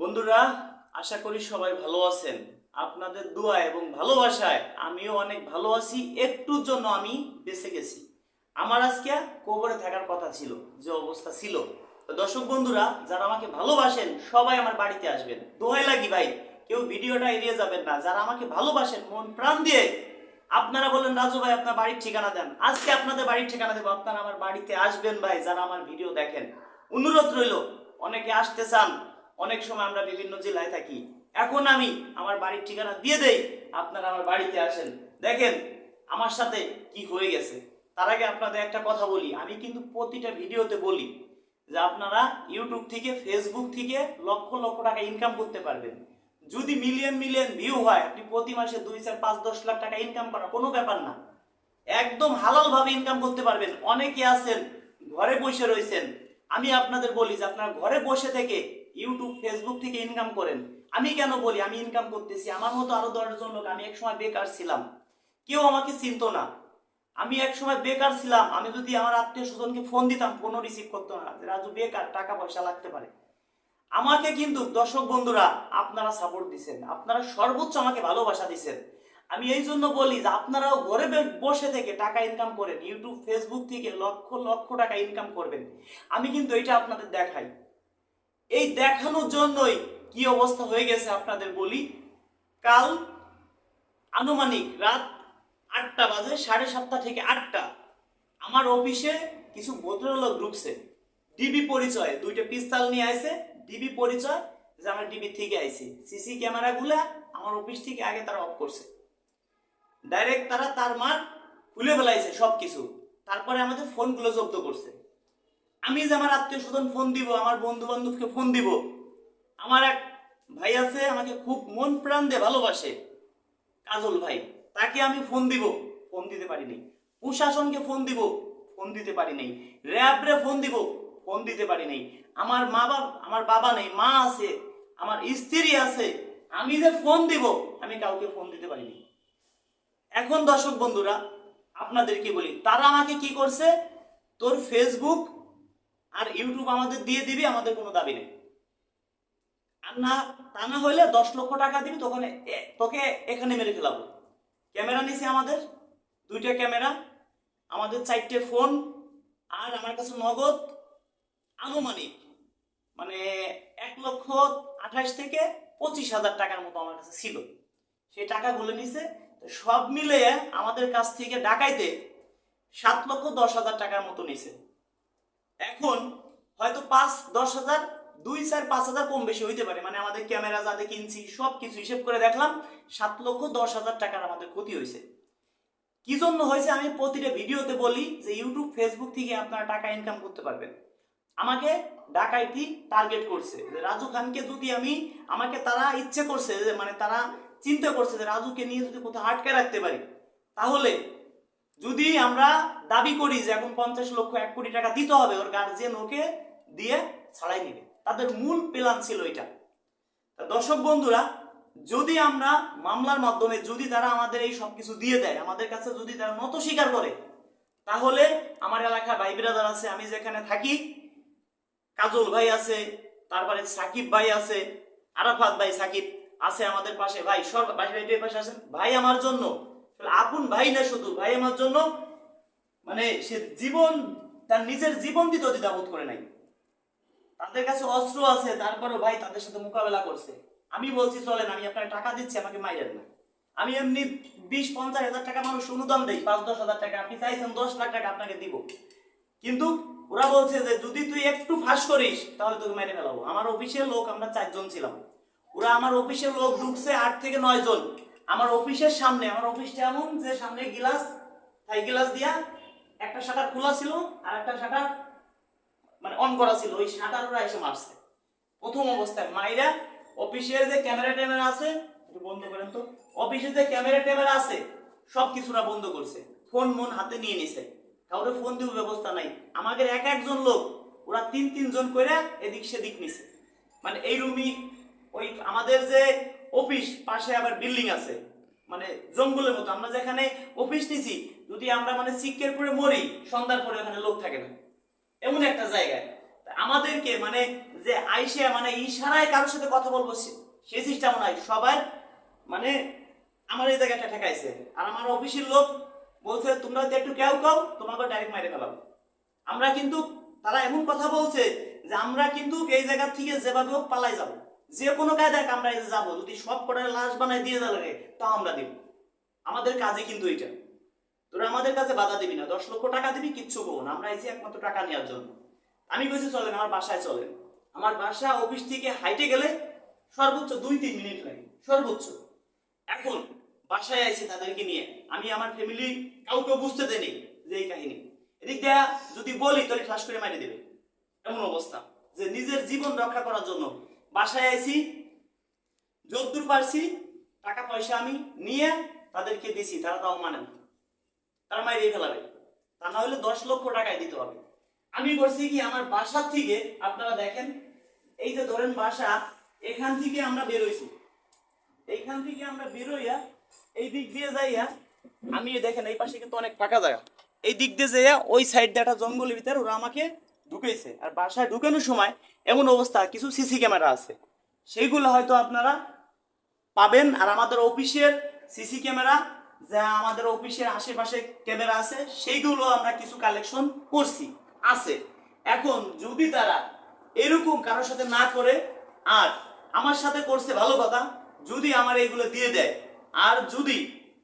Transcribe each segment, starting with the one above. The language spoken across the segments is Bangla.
বন্ধুরা, আশা করি সবাই ভালো আছেন। আপনাদের দোয়া এবং ভালোবাসায় আমিও অনেক ভালো আছি, একটুর জন্য আমি বেঁচে গেছি। আমার আজকে কবরে থাকার কথা ছিল, যে অবস্থা ছিল। তো দর্শক বন্ধুরা, যারা আমাকে ভালোবাসেন, সবাই আমার বাড়িতে আসবেন। দোহাই লাগি ভাই, কেউ ভিডিওটা এড়িয়ে যাবেন না। যারা আমাকে ভালোবাসেন, মন প্রাণ দিয়ে, আপনারা বলেন রাজু ভাই, আপনার বাড়ির ঠিকানা দেন। আজকে আপনাদের বাড়ির ঠিকানা দেবো। আপনারা আমার বাড়িতে আসবেন ভাই, যারা আমার ভিডিও দেখেন। অনুরোধ রইল, অনেকে আসতে চান অনেক সময় আমরা বিভিন্ন জেলায় থাকি। এখন আমি আমার বাড়ির ঠিকানা দিয়ে দেই, আপনারা আমার বাড়িতে আসেন। দেখেন, আমার সাথে কি হয়ে গেছে। তার আগে আপনাদের একটা কথা বলি, আমি কিন্তু প্রতিটা ভিডিওতে বলি যে আপনারা ইউটিউব থেকে, ফেসবুক থেকে লক্ষ লক্ষ টাকা ইনকাম করতে পারবেন। যদি মিলিয়ন মিলিয়ন ভিউ হয়, আপনি প্রতি মাসে দুই চার পাঁচ দশ লাখ টাকা ইনকাম করা কোনো ব্যাপার না। একদম হালাল ভাবে ইনকাম করতে পারবেন। অনেকে আছেন, ঘরে বসে রয়েছেন। আমি আপনাদের বলি যে আপনারা ঘরে বসে থেকে ইউটিউব ফেসবুক থেকে ইনকাম করেন। আমি কেন বলি? আমি ইনকাম করতেছি। আমার মতো আরও দশজন লোক, আমি একসময় বেকার ছিলাম। কেউ আমাকে চিনতো না। আমি এক সময় বেকার ছিলাম। আমি যদি আমার আত্মীয় স্বজনকে ফোন দিতাম ফোনও রিসিভ করতো না। রাজু, বেকার, টাকা পয়সা লাগতে পারে। আমাকে কিন্তু দর্শক বন্ধুরা, আপনারা সাপোর্ট দিচ্ছেন আপনারা সর্বোচ্চ আমাকে ভালোবাসা দিচ্ছেন আমি এই জন্য বলি যে, আপনারাও ঘরে বসে থেকে টাকা ইনকাম করেন। ইউটিউব ফেসবুক থেকে লক্ষ লক্ষ টাকা ইনকাম করবেন। আমি কিন্তু এটা আপনাদের দেখাই। এই দেখানোর জন্যই কি অবস্থা হয়ে গেছে আপনাদের বলি? কাল আনুমানিক রাত আটটা বাজে, সাড়ে সাতটা থেকে আটটা। আমার অফিসে কিছু ভদ্রলোক ঢুকছে। ডিবি পরিচয়, দুইটা পিস্তল নিয়ে আইছে। ডিবি পরিচয়, যে আমরা ডিবি থেকে আইছি। সিসি ক্যামেরাগুলা আমার অফিস থেকে আগে তারা অফ করছে। ডাইরেক্ট তারা তার মার খুলে ফেলাইছে সব কিছু তারপরে আমাদের ফোনগুলো জব্দ করছে। আমি যে আমার আত্মীয় স্বজন ফোন দিব, আমার বন্ধু বান্ধবকে ফোন দিব, আমার এক ভাই আছে, আমাকে খুব মন প্রাণ দিয়ে ভালোবাসে, কাজল ভাই, তাকে আমি ফোন দিব, ফোন দিতে পারি নাই। প্রশাসনকে ফোন দিব, ফোন দিতে পারি নাই। র্যাবরে ফোন দিব, ফোন দিতে পারি নাই। আমার মা বাবা, আমার বাবা নেই, মা আছে, আমার স্ত্রী আছে, আমি যে ফোন দিব, আমি কাউকে ফোন দিতে পারিনি এখন দর্শক বন্ধুরা, আপনাদেরকে বলি, তারা আমাকে কি করছে? তোর ফেসবুক আর ইউটিউব আমাদের দিয়ে দিবি, আমাদের কোনো দাবি নেই। আর না, তা না হলে দশ লক্ষ টাকা দিবি, তখন তোকে এখানে মেরে ফেলাবো। ক্যামেরা নিছি আমাদের, দুইটা ক্যামেরা, আমাদের চারটে ফোন, আর আমার কাছে নগদ আনুমানিক মানে এক লক্ষ আঠাশ থেকে পঁচিশ হাজার টাকার মতো আমার কাছে ছিল। সেই টাকাগুলো নিছে সব মিলে আমাদের কাছ থেকে ডাকাইতে সাত লক্ষ দশ হাজার টাকার মতো নিছে। এখন হয়তো পাঁচ, দশ হাজার, দুই চার, পাঁচ হাজার কম বেশি হইতে পারে। মানে আমাদের ক্যামেরা যাতে কিনছি সব কিছু হিসেব করে দেখলাম, সাত লক্ষ দশ হাজার টাকার আমাদের ক্ষতি হয়েছে। কি জন্য হয়েছে? আমি প্রতিটা ভিডিওতে বলি যে ইউটিউব, ফেসবুক থেকে আপনারা টাকা ইনকাম করতে পারবেন। আমাকে ডাকাইতি টার্গেট করছে যে রাজু খানকে যদি আমি, আমাকে তারা ইচ্ছে করছে যে মানে তারা চিন্তা করছে যে রাজুকে নিয়ে যদি কোথাও আটকে রাখতে পারি, তাহলে যদি আমরা দাবি করি যে এখন পঞ্চাশ লক্ষ, এক কোটি টাকা দিতে হবে, ওর গার্জিয়ান ওকে দিয়ে ছাড়াই নিবে তাদের মূল প্ল্যান ছিল এটা। দর্শক বন্ধুরা, যদি আমরা মামলার মাধ্যমে যদি তারা আমাদের এই সব কিছু দিয়ে দেয়, আমাদের কাছে যদি তারা নত স্বীকার করে, তাহলে আমার এলাকার ভাই বিরাদার আছে, আমি যেখানে থাকি, কাজল ভাই আছে, তারপরে সাকিব ভাই আছে, আরাফাত ভাই সাকিব আছে আমাদের পাশে। ভাই সব ভাই ভাই পাশে আছেন ভাই আমার জন্য আপন ভাই না শুধু? ভাই আমার জন্য মানে সে জীবন, তার নিজের জীবন দিতেও দ্বিধাবোধ করে নাই। তাদের কাছে অস্ত্র আছে তারপরে ভাই তাদের সাথে মোকাবেলা করছে। আমি বলছি, চলেন, আমি আপনাকে টাকা দিচ্ছি, আমাকে মাইরেন না। আমি এমনি বিশ, পঞ্চাশ হাজার টাকা মানুষ অনুদান দেই, পাঁচ, দশ হাজার টাকা। আপনি চাইছেন দশ লাখ টাকা আপনাকে দিব। কিন্তু ওরা বলছে যে, যদি তুই একটু ফাঁস করিস, তাহলে তোকে মেরে ফেলাবো। আমার অফিসের লোক, আমরা চারজন ছিলাম। ওরা আমার অফিসের লোক ঢুকছে আট থেকে নয় জন। আমার অফিসের সামনে, আমার অফিসটা এমন যে সামনে গিলাস, থাই গিলাস দিয়া একটা শাটার খোলা ছিল আর একটা শাটার মানে অন করা ছিল। ওই শাটার ওরা এসে মারছে। প্রথম অবস্থায় মাইরা অফিসের যে ক্যামেরা ট্যামেরা আছে বন্ধ করেন তো অফিসে যে ক্যামেরা ট্যামেরা আছে সব কিছুরা বন্ধ করছে। ফোন মন হাতে নিয়ে নিছে। কাউরে ফোন দিব ব্যবস্থা নাই। আমাদের এক একজন লোক, ওরা তিন তিনজন করে এদিক সেদিক নিছে। মানে এই রুমি ওই আমাদের যে অফিস পাশে আবার বিল্ডিং আছে। মানে জঙ্গলের মতো। আমরা যেখানে অফিস নিছি, যদি আমরা মানে সিক্কের পরে মরি, সন্ধ্যার পরে ওখানে লোক থাকে না। এমন একটা জায়গায়। আমাদেরকে মানে যে আইসে মানে ইশারায় কারোর সাথে কথা বলব, সে- সিস্টেম নাই। সবার মানে আমার এই জায়গাটা ঠেকাইছে। আর আমার অফিসের লোক বলছে, তোমরা যদি একটু কেউ কাও তোমাকে ডাইরেক্ট মাইরে ফেলাবো। আমরা কিন্তু, তারা এমন কথা বলছে যে আমরা কিন্তু এই জায়গা থেকে যেভাবে হোক পালাই যাব। যে কোনো কায়দায় আমরা যে যাব, যদি সব কটার লাশ বানায় দিয়ে দেওয়া লাগে, তাও আমরা দিব। আমাদের কাজে কিন্তু এটা তোরা আমাদের কাছে বাধা দিবি না। দশ লক্ষ টাকা দিবি, কিচ্ছু করব না। আমরা এসে একমাত্র টাকা নেওয়ার জন্য। আমি কইছি, চলেন, আমার বাসায় চলেন। আমার বাসা অফিস থেকে হাইটে গেলে সর্বোচ্চ দুই তিন মিনিট লাগে। সর্বোচ্চ। এখন বাসায় আইছি তাদেরকে নিয়ে। আমি আমার ফ্যামিলি কাউকে বুঝতে দেয়নি যে এই কাহিনী। এদিক দিয়া যদি বলি, তাহলে ঠাস করে মারি দেবে। এমন অবস্থা। যে নিজের জীবন রক্ষা করার জন্য বাসায় আইছি, যদ্দূর পারছি টাকা পয়সা আমি নিয়ে তাদেরকে দিছি, তারা তাও মানে না। তারা মাইরে ফেলাবে। তা না হলে দশ লক্ষ টাকায় দিতে হবে। আমি করছি কি, আমার বাসার থেকে, আপনারা দেখেন, এই যে ধরেন বাসা, এখান থেকে আমরা বেরোইছি এইখান থেকে আমরা বেরোইয়া এই দিক দিয়ে যাইয়া, আমি দেখেন, এই পাশে কিন্তু অনেক ফাঁকা জায়গা। এই দিক দিয়ে যাইয়া, ওই সাইড দিয়ে একটা জঙ্গলের ভিতরে ওরা আমাকে ঢুকেছে আর বাসায় ঢুকানোর সময় এমন অবস্থা, কিছু সিসি ক্যামেরা আছে। সেইগুলো হয়তো আপনারা পাবেন, আর আমাদের অফিসের সিসি ক্যামেরা, যা আমাদের অফিসের আশেপাশে ক্যামেরা আছে, সেইগুলো আমরা কিছু কালেকশন করছি, আছে। এখন যদি তারা এরকম কারোর সাথে না করে, আর আমার সাথে করছে ভালো কথা, যদি আমার এইগুলো দিয়ে দেয়, আর যদি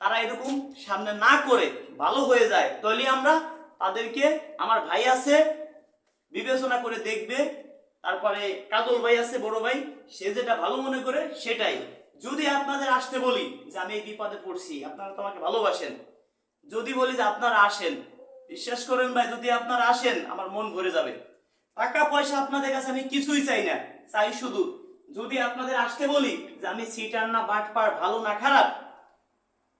তারা এরকম সামনে না করে, ভালো হয়ে যায়, তাহলে আমরা তাদেরকে, আমার ভাই আছে, বিবেচনা করে দেখবে তারপরে কাজল ভাই আছে, বড় ভাই, সে যেটা ভালো মনে করে সেটাই। যদি আপনাদের আসতে বলি যে আমি এই বিপদে পড়ছি, আপনারা তোমাকে ভালোবাসেন। যদি বলি যে আপনারা আসেন, বিশ্বাস করেন ভাই, যদি আপনারা আসেন, আমার মন ভরে যাবে। টাকা পয়সা আপনাদের কাছে আমি কিছুই চাই না, চাই শুধু যদি আপনাদের আসতে বলি যে আমি সিটার না বাটপার ভালো না, খারাপ,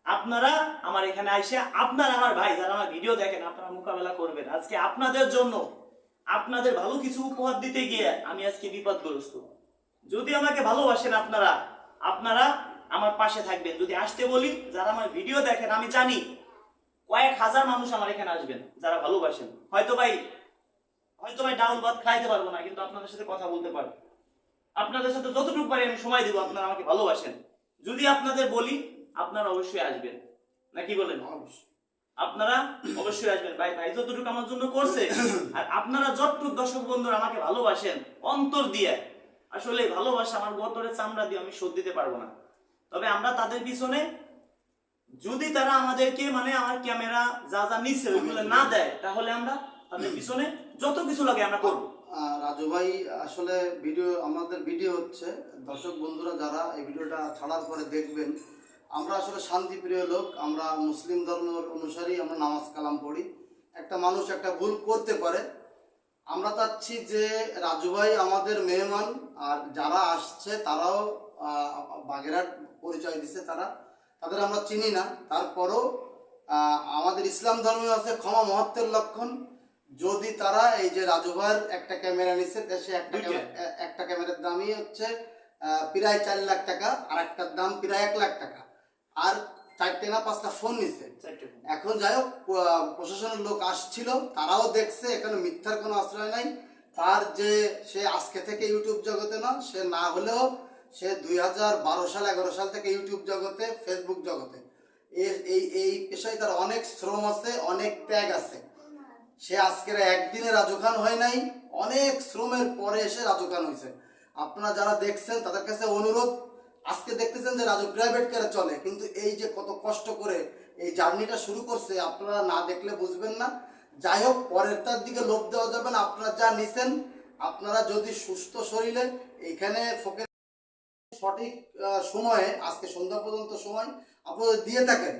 আপনারা আমার এখানে আইসে, আপনার আমার ভাই, যারা আমার ভিডিও দেখেন, আপনারা মোকাবেলা করবেন। আজকে আপনাদের জন্য আপনাদের ভালো কিছু উপহার দিতে গিয়ে আমি আজকে বিপদগ্রস্ত। যদি আমাকে ভালোবাসেন আপনারা আপনারা আমার পাশে থাকবেন। যদি আসতে বলি, যারা আমার ভিডিও দেখেন, আমি জানি কয়েক হাজার মানুষ আমার এখানে আসবেন, যারা ভালোবাসেন। হয়তো ভাই হয়তো ভাই ডাউল ভাত খাইতে পারব না, কিন্তু আপনাদের সাথে কথা বলতে পারব। আপনাদের সাথে যতটুকু পারি আমি সময় দিব, আপনারা আমাকে ভালোবাসেন। যদি আপনাদের বলি, আপনারা অবশ্যই আসবেন। না কি বলেন? আপনারা অবশ্যই আসবেন। ভাই ভাই যতটুকু আমার জন্য করছে, আর আপনারা যতটুকু দর্শক বন্ধুরা আমাকে ভালোবাসেন, অন্তর দিয়ে, আসলে ভালোবাসা আমার গতরে চামড়া দিয়ে আমি শোধ দিতে পারব না। তবে আমরা তাদের পিছনে, যদি তারা আমাদেরকে মানে আমার ক্যামেরা যা যা নিচ্ছে ওইগুলো না দেয়, তাহলে আমরা তাদের পিছনে যত কিছু লাগে আমরা করব। রাজু ভাই, আসলে ভিডিও, আমাদের ভিডিও হচ্ছে। দর্শক বন্ধুরা যারা এই ভিডিওটা ছাড়ার পরে দেখবেন আমরা আসলে শান্তিপ্রিয় লোক আমরা মুসলিম ধর্মের অনুসারী আমরা নামাজ কালাম পড়ি। একটা মানুষ একটা ভুল করতে পারে। আমরা চাচ্ছি যে রাজু ভাই আমাদের মেহমান আর যারা আসছে তারাও বাগেরহাট পরিচয় দিছে তারা। তাদের আমরা চিনি না। তারপরও আহ, আমাদের ইসলাম ধর্মে আছে ক্ষমা মহত্বের লক্ষণ। যদি তারা এই যে রাজু ভাইয়ের একটা ক্যামেরা নিচ্ছে দেশে একটা একটা ক্যামেরার দামই হচ্ছে আহ, প্রায় চার লাখ টাকা আর একটার দাম প্রায় এক লাখ টাকা। আর চারটে না পাঁচটা ফোন নিচ্ছে এখন যাই হোক প্রশাসনের লোক আসছিল তারাও দেখছে এখানে মিথ্যার কোনো আশ্রয় নাই। তার যে সে আজকে থেকে ইউটিউব জগতে না সে না হলেও সে দুই হাজার বারো সাল এগারো সাল থেকে ইউটিউব জগতে ফেসবুক জগতে। এই এই পেশায় তার অনেক শ্রম আছে অনেক ত্যাগ আছে। সে আজকের একদিনে রাজু খান হয় নাই অনেক শ্রমের পরে এসে রাজু খান হয়েছে আপনারা যারা দেখছেন তাদের কাছে অনুরোধ আজকে দেখতেছেন যে রাজু প্রাইভেট কারে চলে, কিন্তু এই যে কত কষ্ট করে এই জার্নিটা শুরু করছে, আপনারা না দেখলে বুঝবেন না। যাই হোক, পরেরটার দিকে লোভ দেওয়া যাবে না, আপনারা যা নিছেন, আপনারা যদি সুস্থ শরীরে এখানে ফোকে সঠিক সময়ে, আজকে সন্ধ্যা পর্যন্ত সময় আপনারা দিয়ে থাকেন,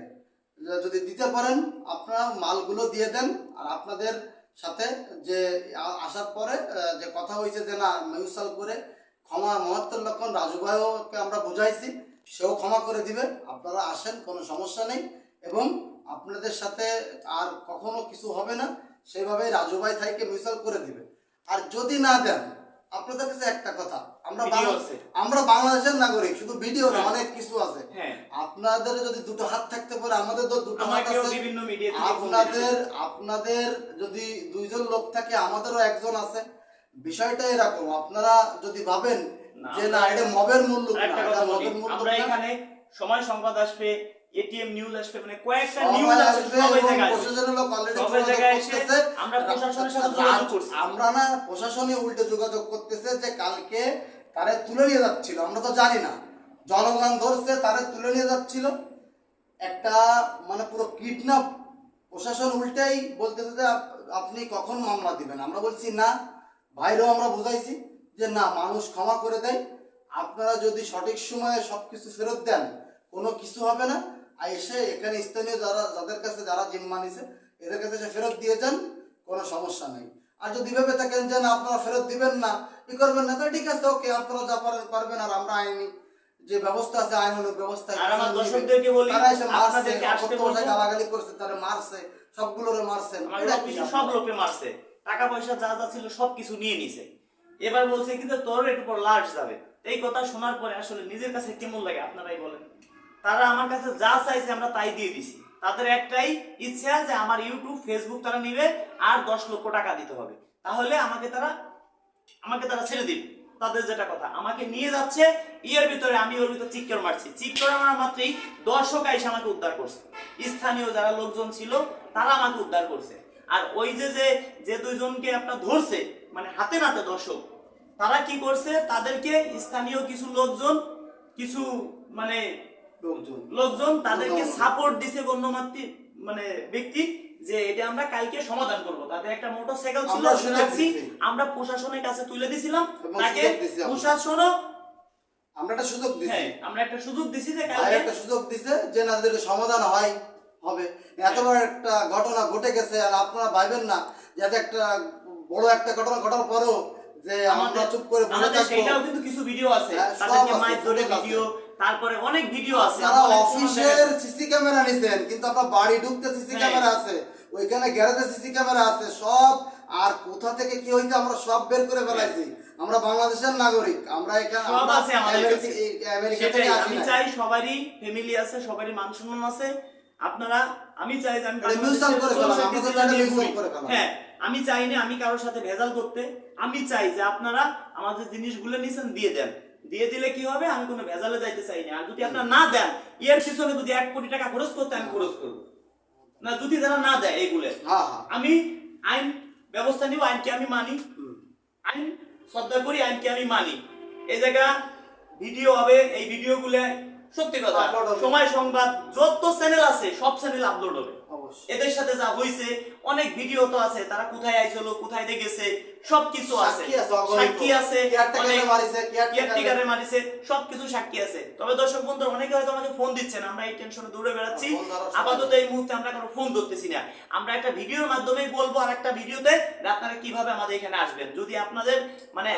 যদি দিতে পারেন, আপনারা মালগুলো দিয়ে দেন, আর আপনাদের সাথে যে আসার পরে যে কথা হয়েছে যে না মিউসাল করে ক্ষমা মহত্বের লক্ষণ রাজু ভাইকে আমরা বুঝাইছি সেও ক্ষমা করে দিবে। আপনারা আসেন কোনো সমস্যা নেই। এবং আপনাদের সাথে আর কখনো কিছু হবে না সেভাবে রাজু ভাই থাইকে মিউসাল করে দিবে। আর যদি না দেন আপনাদের কাছে একটা কথা আমরা আমরা বাংলাদেশের নাগরিক শুধু ভিডিও না হ্যাঁ। অনেক কিছু আছে। হ্যাঁ। আপনাদের যদি দুটো হাত থাকতে পারে আমাদের তো দুটো হাত আছে। আপনাদের আপনাদের যদি দুইজন লোক থাকে আমাদেরও একজন আছে। বিষয়টা এরকম আপনারা যদি ভাবেন যে না এটা মবের মূল্য আমরা এখানে সময় সংবাদ আসবে এটিএম নিউজ আসবে মানে কয়েকটা নিউজ আসবে সবাই জায়গায় এসে আমরা প্রশাসনের সাথে যোগাযোগ করছি। আমরা না প্রশাসনে উল্টো যোগাযোগ করতেছে যে কালকে তারে তুলে নিয়ে যাচ্ছিল আমরা তো জানি না। জনগণ ধরছে তারে তুলে নিয়ে যাচ্ছিল। একটা মানে পুরো কিডন্যাপ প্রশাসন উল্টেই বলতেছে যে আপনি কখন মামলা দিবেন? আমরা বলছি না বাইরেও আমরা বুঝাইছি যে না মানুষ ক্ষমা করে দেয়। আপনারা যদি সঠিক সময়ে সব কিছু ফেরত দেন কোনো কিছু হবে না। আর এসে এখানে স্থানীয় যারা যাদের কাছে যারা জিম্মা নিছে এদের কাছে এসে ফেরত দিয়ে যান কোনো সমস্যা নেই। আর যদি ভেবে থাকেন যে না আপনারা ফেরত দিবেন না কি করবেন না তো ঠিক আছে ওকে আপনারা যা পারেন করবেন আর আমরা আইনি যে ব্যবস্থা আছে আইন আইনানুগ ব্যবস্থা আর আমার দর্শকদেরকে বলি, তারা এসে মারছে গালাগালি করছে তারা মারছে সবগুলোরে মারছেন সব লোকে মারছে। টাকা পয়সা যা যা ছিল সব কিছু নিয়ে নিছে। এবার বলছে, কিন্তু তোর একটু পর লাশ যাবে। এই কথা শোনার পরে আসলে নিজের কাছে কেমন লাগে, আপনারাই বলেন। তারা আমার কাছে যা চাইছে আমরা তাই দিয়ে দিছি। তাদের একটাই ইচ্ছা যে আমার ইউটিউব, ফেসবুক তারা নিবে আর দশ লক্ষ টাকা দিতে হবে। তাহলে আমাকে তারা আমাকে তারা ছেড়ে দিবে। তাদের যেটা কথা, আমাকে নিয়ে যাচ্ছে, ইয়ের ভিতরে আমি ওর ভিতরে চিৎকার মারছি। চিৎকার মারা মাত্রই দর্শক এসে আমাকে উদ্ধার করছে। স্থানীয় যারা লোকজন ছিল, তারা আমাকে উদ্ধার করছে। আর ওই যে যে যে দুইজনকে আপনার ধরছে মানে হাতে নাতে দর্শক তারা কি করছে? তাদেরকে স্থানীয় কিছু লোকজন কিছু মানে লোকজন। লোকজন তাদেরকে সাপোর্ট দিছে গণ্যমাত্রী মানে ব্যক্তি যে এটা আমরা কালকে সমাধান করব। তাদের একটা মোটরসাইকেল ছিল আমরা প্রশাসনের কাছে তুলে দিছিলাম তাকে। প্রশাসনও আমরা একটা সুযোগ দিছি। হ্যাঁ আমরা একটা সুযোগ দিছি যে কালকে একটা সুযোগ দিছে যে না সমাধান হয় হবে। এত বড় একটা ঘটনা ঘটে গেছে আর আপনারা ভাইবেন না যাতে একটা বড় একটা ঘটনা ঘটার পরেও যে আমরা আমাদের চুপ করে বসে থাকব। সেটাও কিন্তু কিছু ভিডিও আছে। হ্যাঁ, তাদেরকে মাইক ধরে ভিডিও তারপরে অনেক ভিডিও আছে। তারা অফিসের সিসি ক্যামেরা নিছেন কিন্তু আপনার বাড়ি ঢুকতে সিসি হ্যাঁ। ক্যামেরা আছে ওইখানে গ্যারেজে সিসি ক্যামেরা আছে সব আর কোথা থেকে কি হইছে আমরা সব বের করে ফেলাইছি। আমরা বাংলাদেশের নাগরিক আমরা এখানে সব আছে আমাদের কাছে। আমেরিকা থেকে আসি আমি চাই সবারই ফ্যামিলি আছে সবারই মান সম্মান আছে। আপনারা আমি চাই যে আমি। হ্যাঁ আমি চাই না আমি কারোর সাথে ভেজাল করতে। আমি চাই যে আপনারা আমাদের জিনিসগুলো নিছেন দিয়ে দেন। দিয়ে দিলে কি হবে? আমি কোনো ভেজালে যাইতে চাই না। আর যদি আপনারা না দেন এর পিছনে যদি এক কোটি টাকা খরচ করতে আমি খরচ করব। না যদি যারা না দেয় এইগুলো আমি আইন ব্যবস্থা নিব আইনকে আমি মানি। আইন শ্রদ্ধা করি আইনকে আমি মানি। এই জায়গা ভিডিও হবে এই ভিডিওগুলো সত্যি কথা। সময় সংবাদ যত চ্যানেল আছে সব চ্যানেল আপলোড হবে। এদের সাথে যা হয়েছে অনেক ভিডিও তো আছে তারা কোথায় আইছিল কোথায় দেখেছে সবকিছু আছে। সাক্ষী আছে, অনেক- মারিছে, সবকিছু সাক্ষী আছে। তবে দর্শক বন্ধু অনেকে হয়তো আমাকে ফোন দিচ্ছেন আমরা এই টেনশনে দৌড়ে বেড়াচ্ছি। সময় আপাতত এই মুহূর্তে আমরা কোনো ফোন ধরতেছি না। আমরা একটা ভিডিওর মাধ্যমেই বলব আর একটা ভিডিওতে আপনারা কীভাবে আমাদের এখানে আসবেন। যদি আপনাদের মানে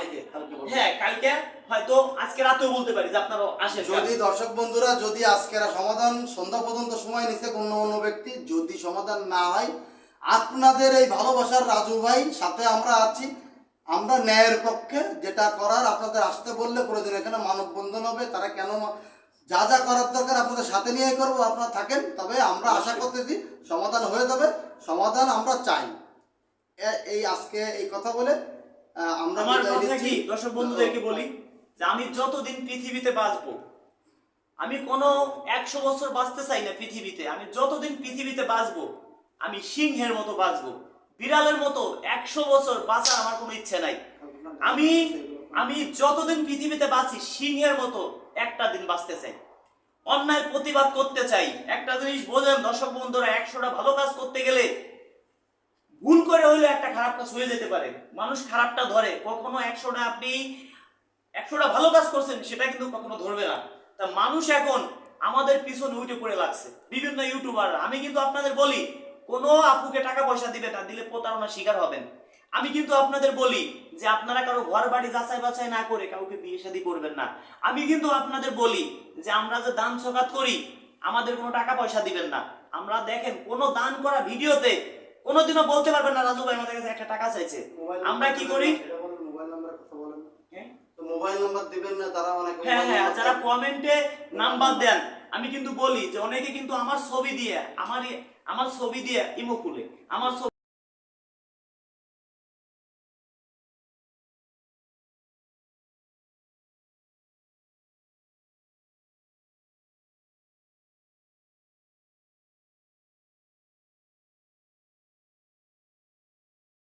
হ্যাঁ কালকে হয়তো আজকে রাতেও বলতে পারি যে আপনারা আসেন যদি দর্শক বন্ধুরা যদি আজকের সমাধান সন্ধ্যা পর্যন্ত সময় নিছে কোনো অন্য ব্যক্তি যদি সমাধান না হয় আপনাদের এই ভালোবাসার রাজু ভাই সাথে আমরা আছি। আমরা ন্যায়ের পক্ষে যেটা করার আপনাদের আসতে বললে প্রয়োজন এখানে মানববন্ধন হবে তারা কেন যা যা করার দরকার আপনাদের সাথে নিয়ে করব আপনারা থাকেন। তবে আমরা আশা করতেছি সমাধান হয়ে যাবে সমাধান আমরা চাই। এই আজকে এই কথা বলে আমরা। কি? দর্শক বন্ধুদেরকে বলি যে আমি যতদিন পৃথিবীতে বাঁচবো আমি কোনো একশো বছর বাঁচতে চাই না পৃথিবীতে। আমি যতদিন পৃথিবীতে বাঁচবো আমি সিংহের মতো বাঁচবো। বিড়ালের মতো একশো বছর বাঁচার আমার কোনো ইচ্ছে নাই। আমি আমি যতদিন পৃথিবীতে বাঁচি, সিংহের মতো একটা দিন বাঁচতে চাই। অন্যায় প্রতিবাদ করতে চাই। একটা জিনিস বোঝেন দর্শক বন্ধুরা, একশোটা ভালো কাজ করতে গেলে ভুল করে হইলে একটা খারাপ কাজ হয়ে যেতে পারে। মানুষ খারাপটা ধরে। কখনো একশোটা আপনি, একশোটা ভালো কাজ করছেন, সেটা কিন্তু কখনো ধরবে না। তা মানুষ এখন আমাদের পিছনে উঠে পড়ে লাগছে। বিভিন্ন ইউটিউবার আমি কিন্তু আপনাদের বলি কোনো আপুকে টাকা পয়সা দিবে না দিলে প্রতারণার শিকার হবেন। আমি কিন্তু আপনাদের বলি যে আপনারা কারও ঘর বাড়ি যাচাই বাছাই না করে কাউকে বিয়ে শাদী করবেন না। আমি কিন্তু আপনাদের বলি যে আমরা যে দান সকাত করি আমাদের কোনো টাকা পয়সা দিবেন না। আমরা দেখেন কোনো দান করা ভিডিওতে কোনোদিনও বলতে পারবেন না রাজু ভাই আমাদের কাছে একটা টাকা চাইছে। আমরা কি করি? মোবাইল হ্যাঁ? নাম্বার দিবেন না তারা অনেক হ্যাঁ হ্যাঁ যারা কমেন্টে নাম্বার দেন আমি কিন্তু বলি যে অনেকে কিন্তু আমার ছবি দিয়ে আমার আমার ছবি দিয়ে ইমো খুলে। আমার